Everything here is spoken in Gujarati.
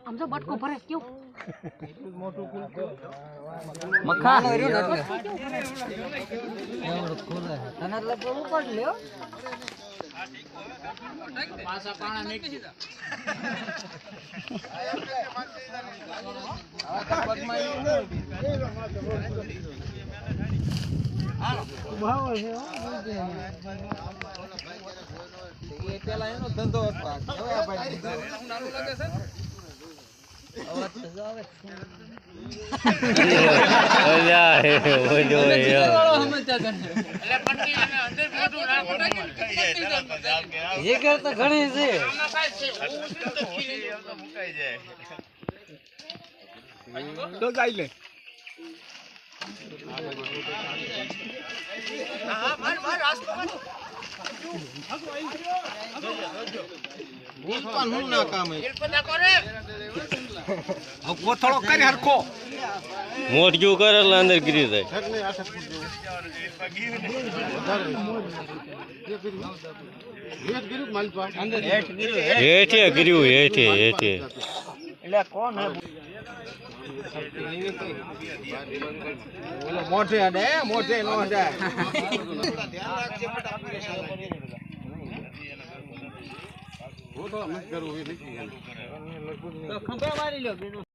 આમ તો બટકો ભરે કેવું? મખા એવડો ખોલે. તને એટલે પેલું પડ લ્યો. પેલા એનો ધંધો અવાજ તો ઘણી છે તો જાય કોથળો કરી હરખો મોટજું કરે એટલે અંદર ગીરી જાય. હેઠે ગીર્યું, હેઠે હેઠે. એટલે કોણ હે મોઢે અડે મોઢે નો જાય ખંભા મારી લ્યો બીજું